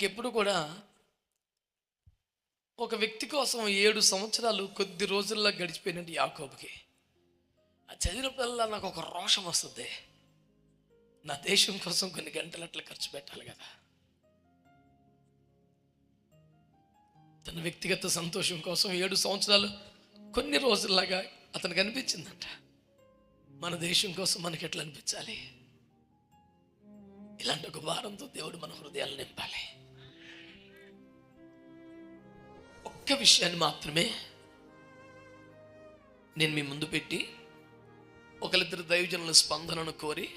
నాకు ఎప్పుడు కూడా ఒక వ్యక్తి కోసం ఏడు సంవత్సరాలు కొద్ది రోజుల్లో గడిచిపోయినట్టు యాకోబుకి. ఆ చదివినప్పుడల్లా నాకు ఒక రోషం వస్తుంది. నా దేశం కోసం కొన్ని గంటలు అట్లా ఖర్చు పెట్టాలి కదా. తన వ్యక్తిగత సంతోషం కోసం ఏడు సంవత్సరాలు కొన్ని రోజుల్లాగా అతనికి అనిపించిందంట. మన దేశం కోసం మనకి ఎట్లా అనిపించాలి? ఇలాంటి ఒక భారంతో దేవుడు మన హృదయాలు నింపాలి. ఒక్క విషయాన్ని మాత్రమే నేను మీ ముందు పెట్టి ఒకరిద్దరు దైవజనుల స్పందనను కోరి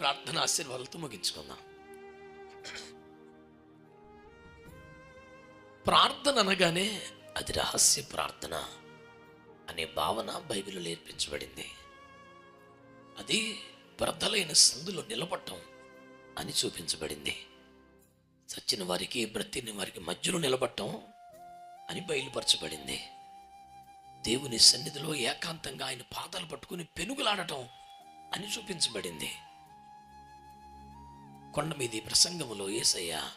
ప్రార్థన ఆశీర్వాదాలతో ముగించుకుందాం. ప్రార్థన అనగానే అది రహస్య ప్రార్థన అనే భావన బైబిల్లో నేర్పించబడింది. అది బ్రద్దలైన సందులో నిలబడటం అని చూపించబడింది. చచ్చిన వారికి బ్రతిని వారికి మధ్యలో నిలబడటం అని బయలుపరచబడింది. దేవుని సన్నిధిలో ఏకాంతంగా ఆయన పాదాలు పట్టుకుని పెనుగులాడటం అని చూపించబడింది. కొండ మీది ప్రసంగములో ఏసయ్య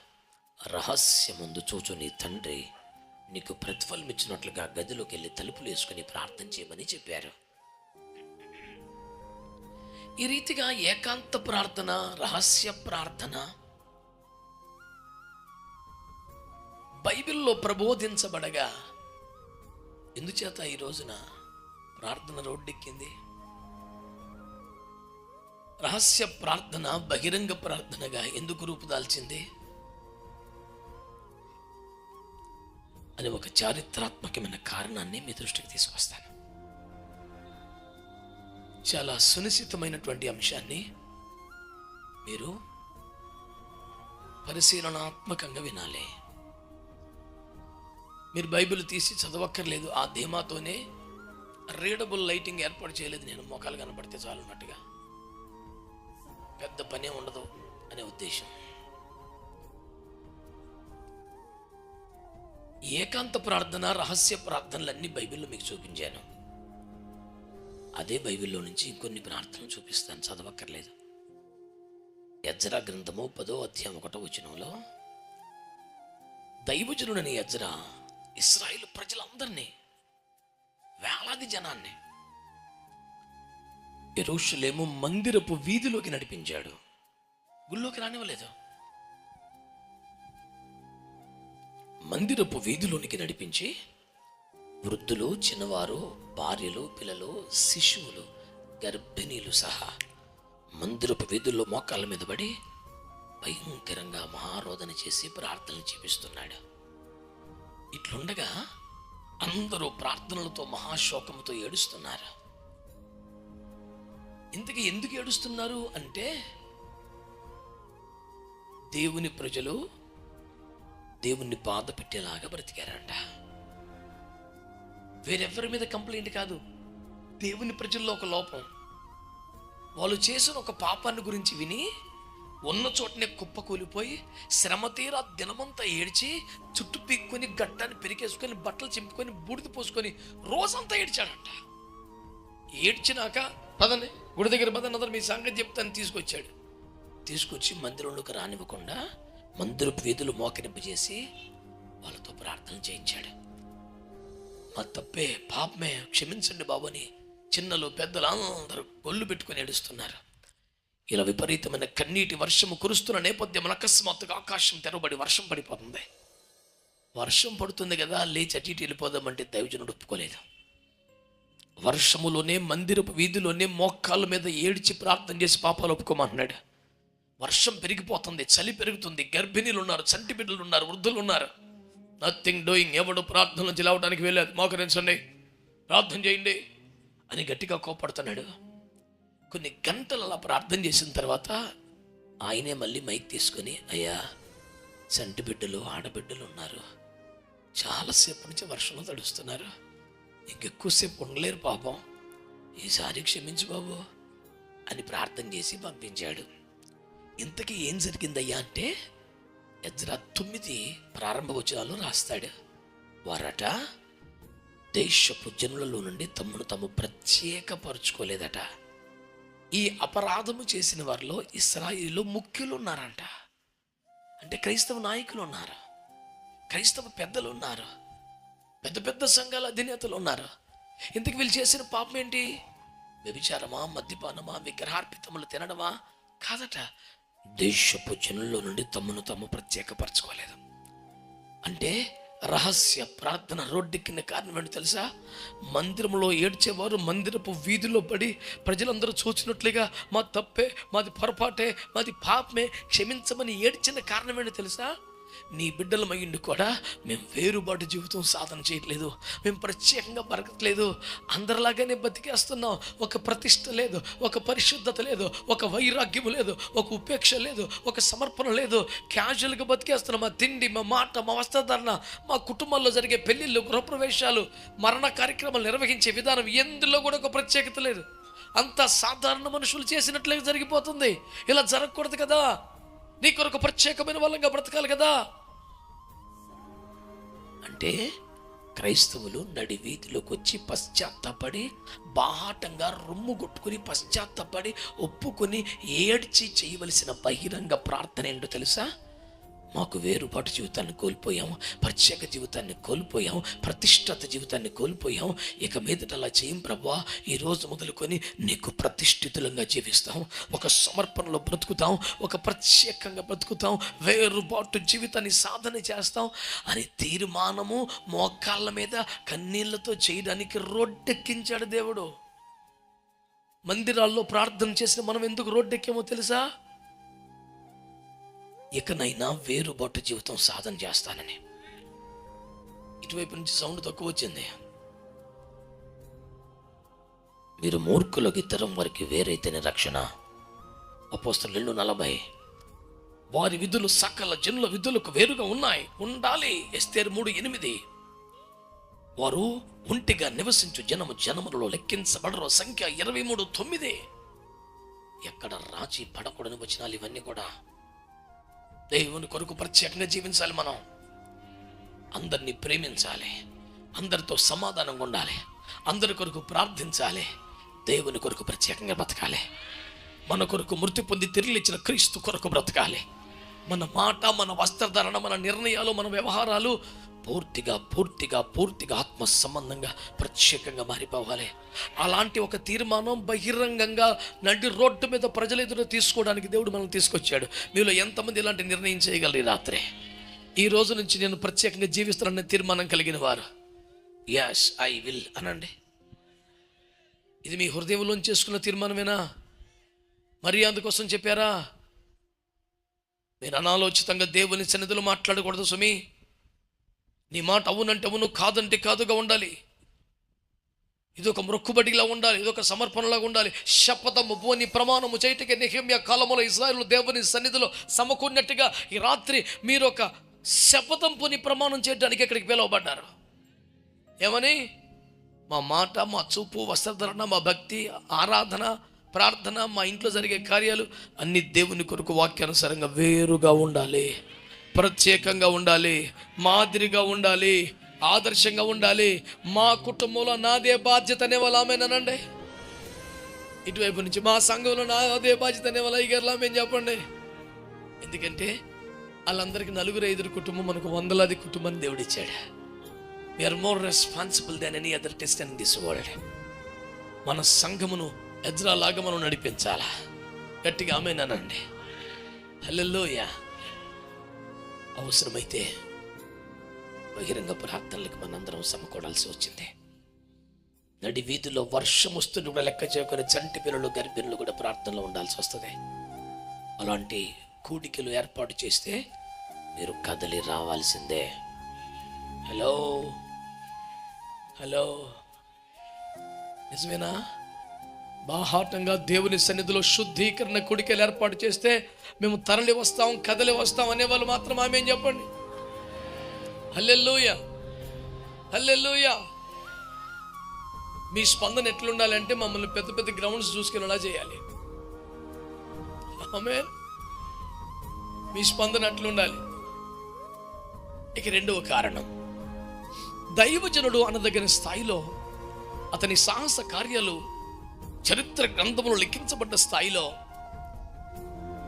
రహస్యముందు చూచు నీ తండ్రి నీకు ప్రతిఫలం ఇచ్చినట్లుగా గదిలోకి వెళ్ళి తలుపులు వేసుకుని ప్రార్థన చేయమని చెప్పారు. ఈ రీతిగా ఏకాంత ప్రార్థన రహస్య ప్రార్థన బైబిల్లో ప్రబోధించబడగా ఎందుచేత ఈ రోజున ప్రార్థన రోడ్డెక్కింది? రహస్య ప్రార్థన బహిరంగ ప్రార్థనగా ఎందుకు రూపుదాల్చింది అని ఒక చారిత్రాత్మకమైన కారణాన్ని మీ దృష్టికి తీసుకొస్తాను. చాలా సునిశ్చితమైనటువంటి అంశాన్ని మీరు పరిశీలనాత్మకంగా వినాలి. మీరు బైబిల్ తీసి చదవక్కర్లేదు. ఆ ధీమాతోనే రీడబుల్ లైటింగ్ ఏర్పాటు చేయలేదు. నేను మోకాలు కనబడితే చాలు అన్నట్టుగా. పెద్ద పనే ఉండదు అనే ఉద్దేశం. ఏకాంత ప్రార్థన రహస్య ప్రార్థనలన్నీ బైబిల్లో మీకు చూపించాను. అదే బైబిల్లో నుంచి ఇంకొన్ని ప్రార్థనలు చూపిస్తాను. చదవక్కర్లేదు. యజ్రా గ్రంథము పదో అధ్యాయం ఒకటో వచనంలో దైవజనుడని యజ్రా ఇస్రాయిల్ ప్రజలందరినీ వేలాది జనాన్ని ఎరుషులేము మందిరపు వీధిలోకి నడిపించాడు. గుళ్ళోకి రానివ్వలేదు. మందిరపు వీధిలోనికి నడిపించి వృద్ధులు చిన్నవారు భార్యలు పిల్లలు శిశువులు గర్భిణీలు సహా మందిరపు వీధుల్లో మోకాళ్ళ మీద పడి భయంకరంగా మహారోధన చేసి ప్రార్థనలు చేపిస్తున్నాడు. ఇట్లుండగా అందరూ ప్రార్థనలతో మహాశోకముతో ఏడుస్తున్నారు. ఇంతకీ ఎందుకు ఏడుస్తున్నారు అంటే దేవుని ప్రజలు దేవుణ్ణి బాధ పెట్టేలాగా బ్రతికారంట. వేరెవరి మీద కంప్లైంట్ కాదు దేవుని ప్రజల్లో ఒక లోపం. వాళ్ళు చేసిన ఒక పాపాన్ని గురించి విని ఉన్న చోటనే కుప్ప కూలిపోయి శ్రమ తీరా దినమంతా ఏడ్చి చుట్టు పీక్కొని గట్టాన్ని పెరికేసుకొని బట్టలు చింపుకొని బూడిద పోసుకొని రోజంతా ఏడ్చాడంట. ఏడ్చినాక పదండి గుడి దగ్గర పదండి అందరు మీ సంగతి చెప్తాను తీసుకొచ్చాడు. తీసుకొచ్చి మందిరంలోకి రానివ్వకుండా మందిరపు వీధులు మోకరింపజేసి వాళ్ళతో ప్రార్థన చేయించాడు. మా తప్పే పాపమే క్షమించండి బాబుని చిన్నలు పెద్దలు అందరూ గొల్లు పెట్టుకొని ఏడుస్తున్నారు. ఇలా విపరీతమైన కన్నీటి వర్షము కురుస్తున్న నేపథ్యం అకస్మాత్తుగా ఆకాశం తెరవబడి వర్షం పడిపోతుంది. వర్షం పడుతుంది కదా లేచి అటు ఇటు వెళ్ళిపోదామంటే దైవజనుడు ఒప్పుకోలేదు. వర్షములోనే మందిరపు వీధిలోనే మోకాళ్ళ మీద ఏడ్చి ప్రార్థన చేసి పాపాలు ఒప్పుకోమంటున్నాడు. వర్షం పెరిగిపోతుంది చలి పెరుగుతుంది గర్భిణీలు ఉన్నారు చంటి బిడ్డలు ఉన్నారు వృద్ధులు ఉన్నారు. నథింగ్ డూయింగ్ ఎవడు ప్రార్థనలు చిలవడానికి వెళ్ళాదు వెళ్ళేది మోకరించండి ప్రార్థన చేయండి అని గట్టిగా కోపడుతున్నాడు. కొన్ని గంటలు అలా ప్రార్థన చేసిన తర్వాత ఆయనే మళ్ళీ మైక్ తీసుకొని అయ్యా చంటి బిడ్డలు ఆడబిడ్డలు ఉన్నారు. చాలాసేపు నుంచి వర్షంలో తడుస్తున్నారు. ఇంకెక్కువసేపు ఉండలేరు పాపం. ఈసారి క్షమించు బాబు అని ప్రార్థన చేసి పంపించాడు. ఇంతకీ ఏం జరిగిందయ్యా అంటే ఎజ్రా తొమ్మిది ప్రారంభ వచనాలు రాస్తాడు. వారట దేశపు జనులలో నుండి తమను తాము ప్రత్యేకపరుచుకోలేదట. ఈ అపరాధము చేసిన వారిలో ఇస్రాయిలు ముఖ్యులు ఉన్నారంట అంటే క్రైస్తవ నాయకులు ఉన్నారు క్రైస్తవ పెద్దలు ఉన్నారు పెద్ద పెద్ద సంఘాల అధినేతలు ఉన్నారు ఇంతకు వీళ్ళు చేసిన పాపం ఏంటి? వ్యభిచారమా మద్యపానమా విగ్రహార్పితములు తినడమా? కాదట. దేశపు జనుల్లో నుండి తమను తాము ప్రత్యేకపరచుకోలేదు. అంటే రహస్య ప్రార్థన రోడ్డెక్కిన కారణం ఏంటి తెలుసా? మందిరంలో ఏడ్చేవారు మందిరపు వీధిలో పడి ప్రజలందరూ చూచినట్లుగా మా తప్పే మాది పొరపాటే మాది పాపమే క్షమించమని ఏడ్చిన కారణం ఏంటి తెలుసా? నీ బిడ్డలమయ్యుండి కూడా మేము వేరుబాటు జీవితం సాధన చేయట్లేదు. మేము ప్రత్యేకంగా బతకట్లేదు అందరిలాగానే బతికేస్తున్నాం. ఒక ప్రతిష్ట లేదు ఒక పరిశుద్ధత లేదు ఒక వైరాగ్యము లేదు ఒక ఉపేక్ష లేదు ఒక సమర్పణ లేదు. క్యాజువల్గా బతికేస్తున్నాం. మా తిండి మా మాట మా వస్త్రధారణ మా కుటుంబంలో జరిగే పెళ్ళిళ్ళు గృహప్రవేశాలు మరణ కార్యక్రమాలు నిర్వహించే విధానం ఎందులో కూడా ఒక ప్రత్యేకత లేదు. అంత సాధారణ మనుషులు చేసినట్లే జరిగిపోతుంది. ఇలా జరగకూడదు కదా. నీ కొరకు ప్రత్యేకమైన వాళ్ళంగా బ్రతకాలి కదా. అంటే క్రైస్తవులు నడి వీధిలోకి వచ్చి పశ్చాత్తపడి బాహాటంగా రొమ్ము కొట్టుకుని పశ్చాత్తపడి ఒప్పుకొని ఏడ్చి చేయవలసిన బహిరంగ ప్రార్థన ఏంటో తెలుసా? మాకు వేరుపాటు జీవితాన్ని కోల్పోయాము ప్రత్యేక జీవితాన్ని కోల్పోయాము ప్రతిష్టత జీవితాన్ని కోల్పోయాము. ఇక మీదట అలా చేయం ప్రభా. ఈరోజు మొదలుకొని నీకు ప్రతిష్ఠితులంగా జీవిస్తాం ఒక సమర్పణలో బ్రతుకుతాం ఒక ప్రత్యేకంగా బ్రతుకుతాం వేరుబాటు జీవితాన్ని సాధన చేస్తాం అని తీర్మానము మోకాళ్ళ మీద కన్నీళ్ళతో చేయడానికి రోడ్డెక్కించాడు దేవుడు. మందిరాల్లో ప్రార్థన చేసిన మనం ఎందుకు రోడ్డెక్కామో తెలుసా? ఇకనైనా వేరుబాటు జీవితం సాధన చేస్తానని. ఇటువైపు నుంచి సౌండ్ తక్కువ వచ్చింది. మీరు మూర్ఖులకు ఇతరం వారికి వేరైతేనే రక్షణ. అపోస్తలు రెండు నలభై. వారి విధులు సకల జనుల విధులకు వేరుగా ఉన్నాయి. ఉండాలి. ఎస్తేరు మూడు ఎనిమిది. వారు ఒంటిగా నివసించు జనము జనములలో లెక్కించబడరు. సంఖ్య ఇరవై మూడు తొమ్మిది. ఎక్కడ రాచి పడకూడని వచనాలు ఇవన్నీ కూడా దేవుని కొరకు ప్రత్యేకంగా జీవించాలి మనం. అందరినీ ప్రేమించాలి. అందరితో సమాధానంగా ఉండాలి. అందరి కొరకు ప్రార్థించాలి. దేవుని కొరకు ప్రత్యేకంగా బ్రతకాలి. మన కొరకు మృతి పొంది తిరిగిచ్చిన క్రీస్తు కొరకు బ్రతకాలి. మన మాట మన వస్త్రధారణ మన నిర్ణయాలు మన వ్యవహారాలు పూర్తిగా పూర్తిగా పూర్తిగా ఆత్మ సంబంధంగా ప్రత్యేకంగా మారిపోవాలి. అలాంటి ఒక తీర్మానం బహిరంగంగా నడి రోడ్డు మీద ప్రజల ఎదురు తీసుకోవడానికి దేవుడు మనం తీసుకొచ్చాడు. మీలో ఎంతమంది ఇలాంటి నిర్ణయం చేయగలరు రాత్రే రాత్రి? ఈ రోజు నుంచి నేను ప్రత్యేకంగా జీవిస్తానన్న తీర్మానం కలిగిన వారు. యాస్ ఐ విల్ అనండి. ఇది మీ హృదయంలో చేసుకున్న తీర్మానమేనా? మరి అందుకోసం చెప్పారా? మీరు అనాలోచితంగా దేవుని సన్నిధిలో మాట్లాడకూడదు సుమి నీ మాట అవునంటే అవును కాదంటే కాదుగా ఉండాలి. ఇది ఒక మొక్కుబడిలా ఉండాలి ఇది ఒక సమర్పణలాగా ఉండాలి. శపథము భూని ప్రమాణము చేయటకే నిహమ్య కాలంలో ఇజ్రాయల్ దేవుని సన్నిధిలో సమకూరినట్టుగా ఈ రాత్రి మీరు ఒక శపథం ప్రమాణం చేయడానికి ఇక్కడికి పిలువబడ్డారు? ఏమని? మా మాట మా చూపు వస్త్రధరణ మా భక్తి ఆరాధన ప్రార్థన మా ఇంట్లో జరిగే కార్యాలు అన్ని దేవుని కొరకు వాక్యానుసారంగా వేరుగా ఉండాలి. ప్రత్యేకంగా ఉండాలి మాదిరిగా ఉండాలి ఆదర్శంగా ఉండాలి. మా కుటుంబంలో నాదే బాధ్యత అనే వాళ్ళు ఆమెనండి ఇటువైపు నుంచి మా సంఘంలో నాదే బాధ్యత అనేవాళ్ళు అయ్యారు ఆమె చెప్పండి. ఎందుకంటే వాళ్ళందరికీ నలుగురు ఐదుగురు కుటుంబం మనకు వందలాది కుటుంబాన్ని దేవుడిచ్చాడు we're more responsible than any other test అని తీసుకోవాలి మన సంఘమును ఎజ్రాలాగా మనం నడిపించాలా. గట్టిగా ఆమెనానండి యా అవసరమైతే బహిరంగ ప్రార్థనలకు మనందరం సమకూడాల్సి వచ్చింది. నడి వీధిలో వర్షం వస్తుంది కూడా లెక్క చేయకొని చంటి పిల్లలు గర్భిణులు కూడా ప్రార్థనలో ఉండాల్సి వస్తుంది. అలాంటి కూడికలు ఏర్పాటు చేస్తే మీరు కదలి రావాల్సిందే. హలో? హలో? నిజమేనా? బాహాటంగా దేవుని సన్నిధిలో శుద్ధీకరణ కుడికలు ఏర్పాటు చేస్తే మేము తరలి వస్తాం కదలి వస్తాం అనేవాళ్ళు మాత్రం ఆమె చెప్పండి? హల్లెలూయ. హల్లెలూయ. మీ స్పందన ఎట్లుండాలంటే మమ్మల్ని పెద్ద పెద్ద గ్రౌండ్స్ చూసుకునేలా చేయాలి. ఆమె మీ స్పందన అట్లుండాలి. ఇక రెండవ కారణం. దైవజనుడు అనదగిన స్థాయిలో అతని సాహస కార్యాలు చరిత్ర గ్రంథములు లిఖించబడ్డ స్థాయిలో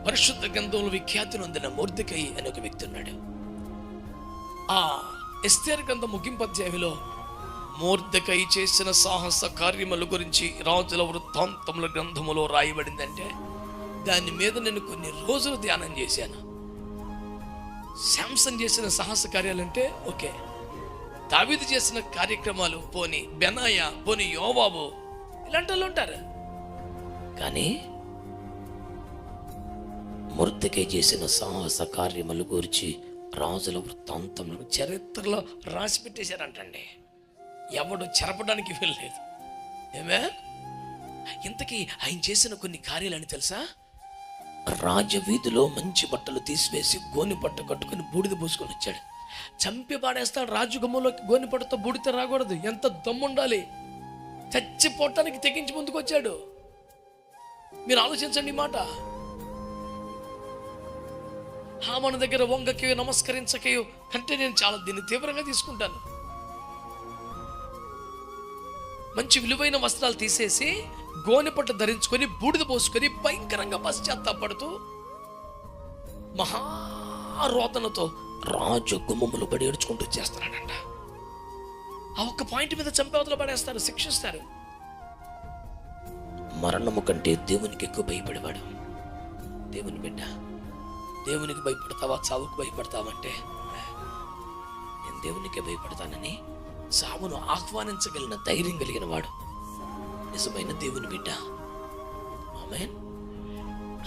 పరిశుద్ధ గ్రంథంలో విఖ్యాతి నొందిన మూర్తికై అనే ఒక వ్యక్తి ఉన్నాడు. ఆ ఎస్తేర్ గ్రంథ ముగింపు అధ్యాయంలో మూర్తికై చేసిన సాహస కార్యముల గురించి రాజుల వృత్తాంతముల గ్రంథములో రాయబడిందంటే దాని మీద నేను కొన్ని రోజులు ధ్యానం చేశాను. శాంసన్ చేసిన సాహస కార్యాలంటే ఓకే. దావీదు చేసిన కార్యక్రమాలు పోని బెనాయ పోని యోబాబు ఇలాంటి వాళ్ళు ఉంటారు. కానీ మృతికే చేసిన సాహస కార్యములు గురించి రాజుల వృత్తాంతములను చరిత్రలో రాసి పెట్టేశారంటండి. ఎవడు చెరపడానికి వెళ్ళలేదు ఏమే? ఇంతకీ ఆయన చేసిన కొన్ని కార్యాలని తెలుసా? రాజవీధిలో మంచి బట్టలు తీసివేసి గోని పట్ట కట్టుకుని బూడిద పోసుకొని వచ్చాడు. చంపి పాడేస్తాడు రాజగుమ్మంలోకి గోని పట్టతో బూడిద రాకూడదు. ఎంత దమ్ముండాలి? చచ్చిపోవటానికి తెగించి ముందుకు వచ్చాడు మీరు ఆలోచించండి మాట. హామన దగ్గర వంగకయో నమస్కరించకయో అంటే నేను చాలా దీన్ని తీవ్రంగా తీసుకుంటాను. మంచి విలువైన వస్త్రాలు తీసేసి గోనెపట్ట ధరించుకొని బూడిద పోసుకొని భయంకరంగా పశ్చాత్తాపడుతూ మహారోతనతో రాజు గుమ్మములు పడి ఏడ్చుకుంటూ చేస్తున్నాడంట ఆ ఒక్క పాయింట్ మీద చంపేవతలు పడేస్తారు శిక్షిస్తారు. మరణము కంటే దేవునికి ఎక్కువ భయపడేవాడు. దేవుని బిడ్డ దేవునికి భయపడతావా? చావుకు భయపడతావంటే? నేను దేవునికే భయపడతానని చావును ఆహ్వానించగలిగిన ధైర్యం కలిగిన వాడు నిజమైన దేవుని బిడ్డ. ఆమేన్.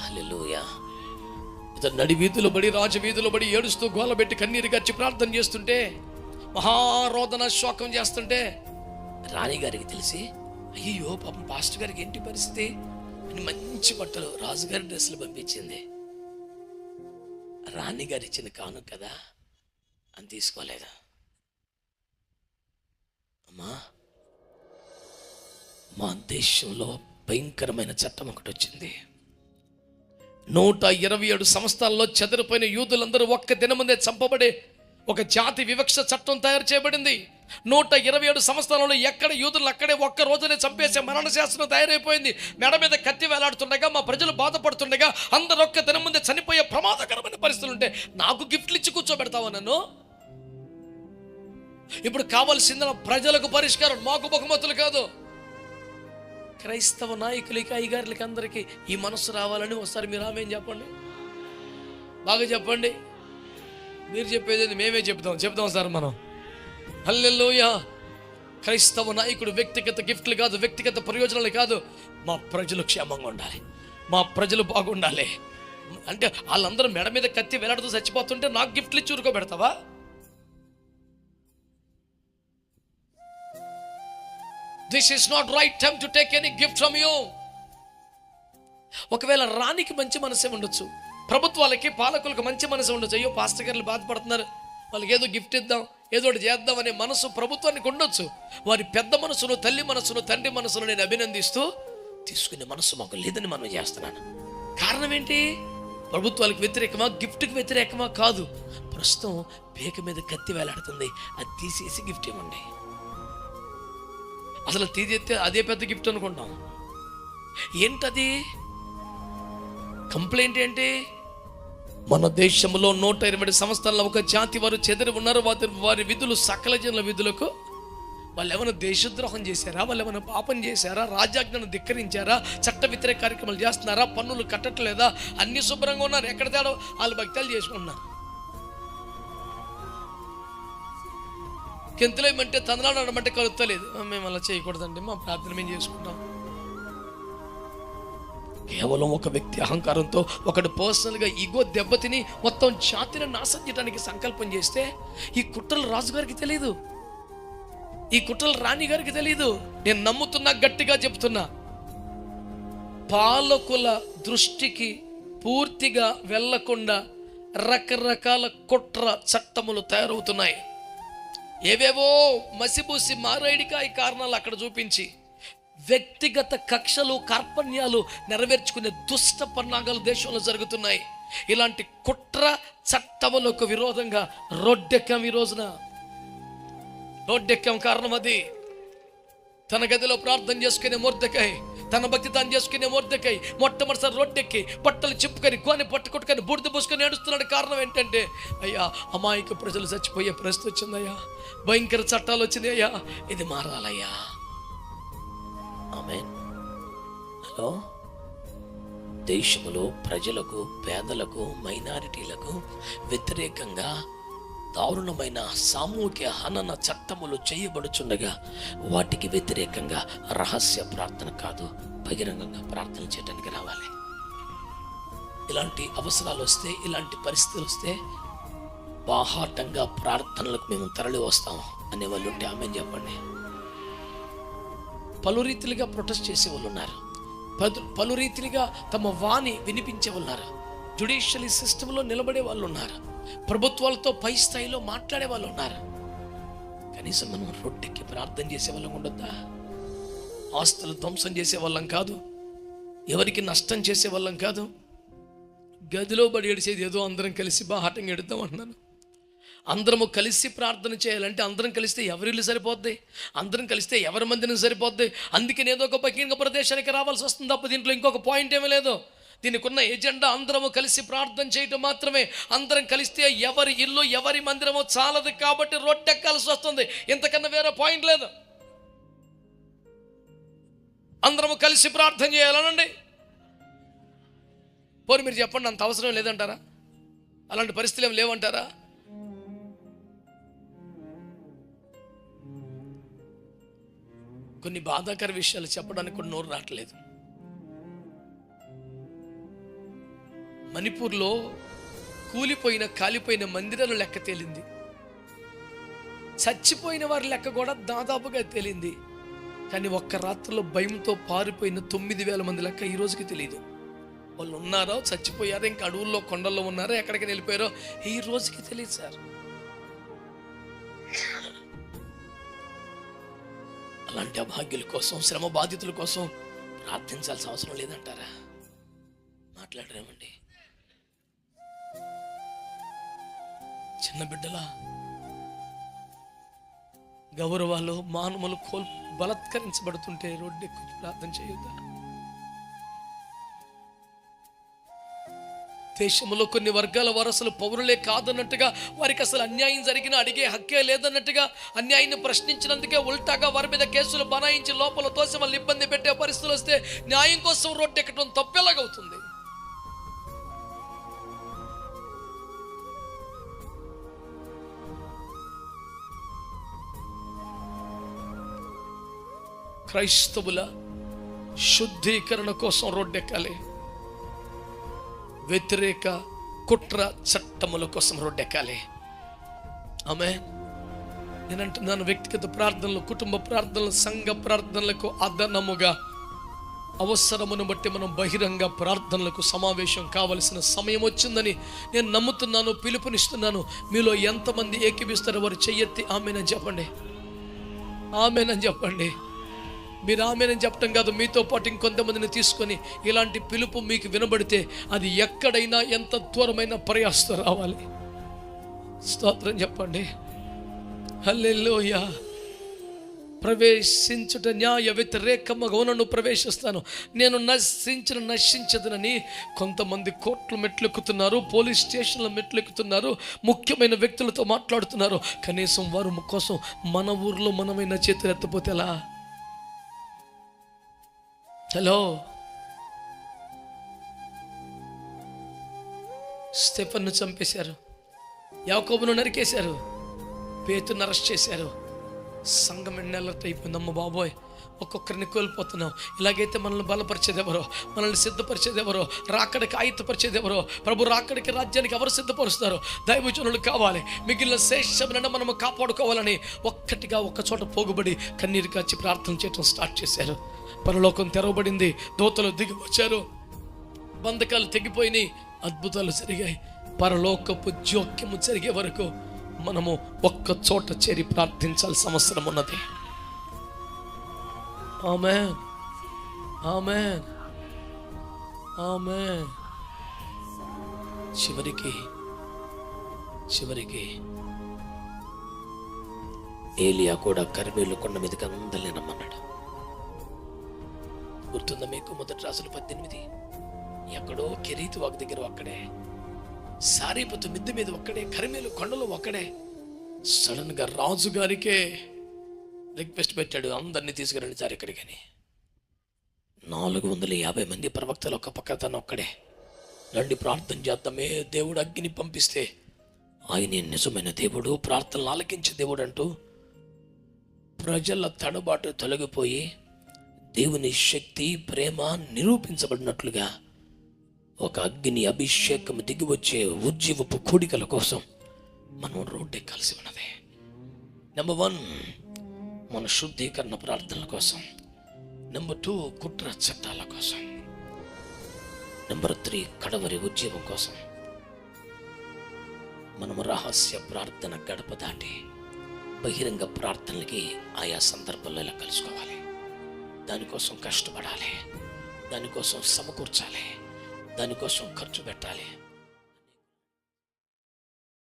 హల్లెలూయా. ఇతను నడి వీధిలో పడి రాజ పడి ఏడుస్తూ గోలబెట్టి కన్నీరు గచ్చి ప్రార్థన చేస్తుంటే మహారోదన శోకం చేస్తుంటే రాణిగారికి తెలిసి అయ్యో పాపం పాస్టర్ గారికి ఏంటి పరిస్థితి? అని మంచి బట్టలు రాజుగారి డ్రెస్సులు పంపించింది. రాణిగారు ఇచ్చిన కాను కదా అని తీసుకోలేదా. అమ్మా మా దేశంలో భయంకరమైన చట్టం ఒకటి వచ్చింది. నూట ఇరవై ఏడు సంవత్సరాల్లో చెదరిపోయిన యూదులందరూ ఒక్క దినముందే చంపబడే ఒక జాతి వివక్ష చట్టం తయారు చేయబడింది. నూట ఇరవై ఏడు సంవత్సరాలలో ఎక్కడ యూదులు అక్కడే ఒక్క రోజునే చంపేసే మరణ శాస్త్రం తయారైపోయింది. మెడ మీద కత్తి వేలాడుతుండగా మా ప్రజలు బాధపడుతుండగా అందరు ఒక్క దినం ముందే చనిపోయే ప్రమాదకరమైన పరిస్థితులు ఉంటే నాకు గిఫ్ట్లు ఇచ్చి కూర్చోబెడతావా నన్ను? ఇప్పుడు కావాల్సింది ప్రజలకు పరిష్కారం మాకు బహుమతులు కాదు. క్రైస్తవ నాయకులకి అయ్యగారులకి అందరికీ ఈ మనస్సు రావాలని ఒకసారి మీరు ఆమె చెప్పండి? బాగా చెప్పండి. మీరు చెప్పేది మేమే చెప్తాం. చెప్తాం సార్ మనం. హల్లెల్లోయ క్రైస్తవ నాయకుడు వ్యక్తిగత గిఫ్ట్లు కాదు వ్యక్తిగత ప్రయోజనాలు కాదు. మా ప్రజలు క్షేమంగా ఉండాలి. మా ప్రజలు బాగుండాలి. అంటే వాళ్ళందరూ మెడ మీద కత్తి వేలాడుతూ చచ్చిపోతుంటే నాకు గిఫ్ట్లు ఇచ్చి this is not right time to take any gift from you ఒకవేళ రానికి మంచి మనసే ఉండొచ్చు. ప్రభుత్వాలకి పాలకులకు మంచి మనసు ఉండొచ్చు. అయ్యో పాస్టర్ గారు బాధపడుతున్నారు. వాళ్ళకి ఏదో గిఫ్ట్ ఇద్దాం ఏదో ఒకటి చేద్దాం అనే మనసు ప్రభుత్వానికి ఉండొచ్చు. వారి పెద్ద మనసును తల్లి మనసును తండ్రి మనసును నేను అభినందిస్తూ తీసుకునే మనసు మాకు లేదని మనం చేస్తున్నాను. కారణం ఏంటి? ప్రభుత్వాలకు వ్యతిరేకమా గిఫ్ట్కి వ్యతిరేకమా కాదు. ప్రస్తుతం పేక మీద కత్తి వేలాడుతుంది. అది తీసేసి గిఫ్ట్ ఇవ్వండి. అసలు తీసేస్తే అదే పెద్ద గిఫ్ట్ అనుకుంటాం. ఏంటది? కంప్లైంట్ ఏంటి? మన దేశంలో నూట ఇరవై సంవత్సరాల ఒక జాతి వారు చెదరి ఉన్నారు. వారి వారి విధులు సకల జనుల విధులకు వాళ్ళు ఏమైనా దేశద్రోహం చేశారా? వాళ్ళు ఏమైనా పాపం చేశారా? రాజ్యాజ్ఞను ధిక్కరించారా? చట్ట వ్యతిరేక కార్యక్రమాలు చేస్తున్నారా? పన్నులు కట్టట్లేదా? అన్ని శుభ్రంగా ఉన్నారు. ఎక్కడ తేడా? వాళ్ళు భక్తాలు చేసుకుంటున్నారు. కెంతులేమంటే తందనాడమంటే కలుగుతలేదు మేము అలా చేయకూడదండి. మా ప్రార్థన మేము చేసుకుంటాం. కేవలం ఒక వ్యక్తి అహంకారంతో ఒకడు పర్సనల్గా ఈగో దెబ్బతిని మొత్తం జాతిని నాశనం చేయడానికి సంకల్పం చేస్తే ఈ కుట్రలు రాజుగారికి తెలియదు ఈ కుట్రలు రాణి గారికి తెలియదు నేను నమ్ముతున్నా గట్టిగా చెప్తున్నా. పాలకుల దృష్టికి పూర్తిగా వెళ్ళకుండా రకరకాల కుట్ర చట్టములు తయారవుతున్నాయి. ఏవేవో మసిబూసి మారేడికాయ కారణాలు అక్కడ చూపించి వ్యక్తిగత కక్షలు కార్పణ్యాలు నెరవేర్చుకునే దుష్ట పరిణామాలు దేశంలో జరుగుతున్నాయి. ఇలాంటి కుట్ర చట్టములకు విరోధంగా రోడ్డెక్కాం ఈ రోజున. రోడ్డెక్కాం కారణం అది. తన గదిలో ప్రార్థన చేసుకునే మూర్ధకాయ్ తన భక్తి తాను చేసుకునే మొర్దకై మొట్టమొదటిసారి రొట్టెక్కి బట్టలు చెప్పుకొని కోని పట్టుకొట్టుకొని బుడిద పూసుకొని ఏడుస్తున్నాడు. కారణం ఏంటంటే అయ్యా అమాయక ప్రజలు చచ్చిపోయే పరిస్థితి వచ్చిందయ్యా. భయంకర చట్టాలు వచ్చినాయ్యా. ఇది మారాలయ్యా. ఆమె హలో? దేశములో ప్రజలకు పేదలకు మైనారిటీలకు వ్యతిరేకంగా దారుణమైన సామూహిక హనన చట్టములు చేయబడుచుండగా వాటికి వ్యతిరేకంగా రహస్య ప్రార్థన కాదు బహిరంగంగా ప్రార్థన చేయడానికి రావాలి. ఇలాంటి అవసరాలు వస్తే ఇలాంటి పరిస్థితులు వస్తే బాహాటంగా ప్రార్థనలకు మేము తరలి వస్తాం అనే వాళ్ళు ఉంటే ఆమె చెప్పండి. పలు రీతిలుగా ప్రొటెస్ట్ చేసే వాళ్ళు ఉన్నారు. పలు పలు రీతిలుగా తమ వాణి వినిపించే వాళ్ళు ఉన్నారు. జుడిషియల్ సిస్టంలో నిలబడే వాళ్ళు ఉన్నారు. ప్రభుత్వాలతో పై స్థాయిలో మాట్లాడే వాళ్ళు ఉన్నారు. కనీసం మనం రొట్టెక్కి ప్రార్థన చేసే వాళ్ళం ఉండొద్దా? ఆస్తులు ధ్వంసం చేసే వాళ్ళం కాదు. ఎవరికి నష్టం చేసే వాళ్ళం కాదు. గదిలో బడి ఏడిసేది ఏదో అందరం కలిసి బాహాటంగా ఎడుద్దాం అంటున్నాను. అందరము కలిసి ప్రార్థన చేయాలంటే అందరం కలిస్తే ఎవరిల్లు సరిపోద్ది? అందరం కలిస్తే ఎవరి మందిని సరిపోద్ది? అందుకని ఏదో ఒక బహిరంగ ప్రదేశానికి రావాల్సి వస్తుంది తప్ప దీంట్లో ఇంకొక పాయింట్ ఏమీ లేదు. దీనికి ఉన్న ఎజెండా అందరము కలిసి ప్రార్థన చేయటం మాత్రమే. అందరం కలిస్తే ఎవరి ఇల్లు ఎవరి మందిరమో చాలదు కాబట్టి రొట్టెక్కాల్సి వస్తుంది. ఇంతకన్నా వేరే పాయింట్ లేదు. అందరము కలిసి ప్రార్థన చేయాలనండి. పోనీ మీరు చెప్పండి అంత అవసరం లేదంటారా? అలాంటి పరిస్థితులు ఏం లేవంటారా? కొన్ని బాధాకర విషయాలు చెప్పడానికి కూడా నోరు రావట్లేదు. మణిపూర్లో కూలిపోయిన కాలిపోయిన మందిరాలు లెక్క తేలింది. చచ్చిపోయిన వారి లెక్క కూడా దాదాపుగా తేలింది. కానీ ఒక్క రాత్రిలో భయంతో పారిపోయిన తొమ్మిది వేల మంది లెక్క ఈ రోజుకి తెలియదు వాళ్ళు ఉన్నారో చచ్చిపోయారో ఇంకా అడవుల్లో కొండల్లో ఉన్నారో ఎక్కడికి వెళ్ళిపోయారో ఈ రోజుకి తెలియదు సార్. అలాంటి అభాగ్యుల కోసం శ్రమ బాధితుల కోసం ప్రార్థించాల్సిన అవసరం లేదంటారా? మాట్లాడరేమండి. చిన్న బిడ్డలా గౌరవాలు మానవులు కోల్ బలత్కరించబడుతుంటే రోడ్డు ఎక్కువ ప్రార్థన చేయొద్దా దేశంలో కొన్ని వర్గాల వారు అసలు పౌరులే కాదన్నట్టుగా వారికి అసలు అన్యాయం జరిగిన అడిగే హక్కే లేదన్నట్టుగా అన్యాయాన్ని ప్రశ్నించినందుకే ఉల్టాగా వారి మీద కేసులు బనాయించి లోపల తోసి వాళ్ళు ఇబ్బంది పెట్టే పరిస్థితులు వస్తే న్యాయం కోసం రోడ్డు ఎక్కడం తప్పేలాగవుతుంది. క్రైస్తవుల శుద్ధీకరణ కోసం రోడ్డెక్కాలి. వ్యతిరేక కుట్ర చట్టముల కోసం రోడ్డెక్కాలి. ఆమె నేను అంటున్నాను వ్యక్తిగత ప్రార్థనలు కుటుంబ ప్రార్థనలు సంఘ ప్రార్థనలకు అదనముగా అవసరమును బట్టి మనం బహిరంగ ప్రార్థనలకు సమావేశం కావలసిన సమయం వచ్చిందని నేను నమ్ముతున్నాను పిలుపునిస్తున్నాను. మీలో ఎంతమంది ఏకీపిస్తారో వారు చెయ్యెత్తి ఆమెనని చెప్పండి. ఆమెనని చెప్పండి. మీరు ఆమెనని చెప్పటం కాదు మీతో పాటు ఇంకొంతమందిని తీసుకొని ఇలాంటి పిలుపు మీకు వినబడితే అది ఎక్కడైనా ఎంత దూరమైన ప్రయాసం రావాలి. స్తోత్రం చెప్పండి. హల్లెలూయా. ప్రవేశించుట న్యాయ వ్యతిరేకముగా నన్ను ప్రవేశిస్తాను. నేను నశించిన నశించదనని కొంతమంది కోట్లు మెట్లెక్కుతున్నారు పోలీస్ స్టేషన్ల మెట్లెక్కుతున్నారు ముఖ్యమైన వ్యక్తులతో మాట్లాడుతున్నారు. కనీసం వారు కోసం మన ఊర్లో మనమైన చేతులు ఎత్తపోతే ఎలా? హలో స్టెఫన్ను చంపేశారు. యాకోబును నరికేశారు. పేతును అరెస్ట్ చేశారు. సంఘం ఎన్నెల్లట్ అయిపోయిందమ్మ బాబోయ్. ఒక్కొక్కరిని కోల్పోతున్నాం. ఇలాగైతే మనల్ని బలపరిచేది ఎవరో మనల్ని సిద్ధపరిచేది ఎవరో రాకడికి ఆయుధపరిచేది ఎవరో ప్రభు రాకడికి రాజ్యానికి ఎవరు సిద్ధపరుస్తారు? దైవజనులు కావాలి. మిగిలిన శేషములను మనము కాపాడుకోవాలని ఒక్కటిగా ఒక్క చోట పోగుబడి కన్నీరు కాచి ప్రార్థన చేయడం స్టార్ట్ చేశారు. పరలోకం తెరవబడింది. దోతలు దిగి వచ్చారు. బంధకాలు తెగిపోయినాయి. అద్భుతాలు జరిగాయి. పరలోకపు జోక్యము జరిగే వరకు మనము ఒక్క చోట చేరి ప్రార్థించాల్సిన అవసరం ఉన్నది. ఆమె ఆమె ఆమె చివరికి చివరికి ఏలియా కూడా కర్మీలు కొండ మీదకి అందలేనమ్మన్నాడు గుర్తుందా మీకు? మొదటి రాసులు పద్దెనిమిది. ఎక్కడో కెరీతు ఒక దగ్గర ఒక్కడే. సారీపతు మిద్దె మీద ఒక్కడే. కరిమేలు కొండలో ఒక్కడే. సడన్గా రాజు గారికే రిక్వెస్ట్ పెట్టాడు. అందరినీ తీసుకురండి సార్ ఇక్కడికని. నాలుగు వందల యాభై మంది ప్రవక్తలు ఒక పక్క తను ఒక్కడే. రండి ప్రార్థన చేద్దామే. దేవుడు అగ్ని పంపిస్తే ఆయన నిజమైన దేవుడు. ప్రార్థనలు ఆలకించే దేవుడు అంటూ ప్రజల తడబాటు తొలగిపోయి దేవుని శక్తి ప్రేమ నిరూపించబడినట్లుగా ఒక అగ్ని అభిషేకం దిగి వచ్చే ఉజ్జీవపు కూడికల కోసం మనం రోడ్డెక్కాల్సి ఉన్నది. నెంబర్ వన్ మన శుద్ధీకరణ ప్రార్థనల కోసం. నెంబర్ టూ కుట్ర చట్టాల కోసం. నెంబర్ త్రీ కడవరి ఉద్యమం కోసం. మనం రహస్య ప్రార్థన గడప దాటి బహిరంగ ప్రార్థనలకి ఆయా సందర్భాల్లో ఇలా కలుసుకోవాలి. దానికోసం కష్టపడాలి. దానికోసం సమకూర్చాలి దానికోసం ఖర్చు పెట్టాలి.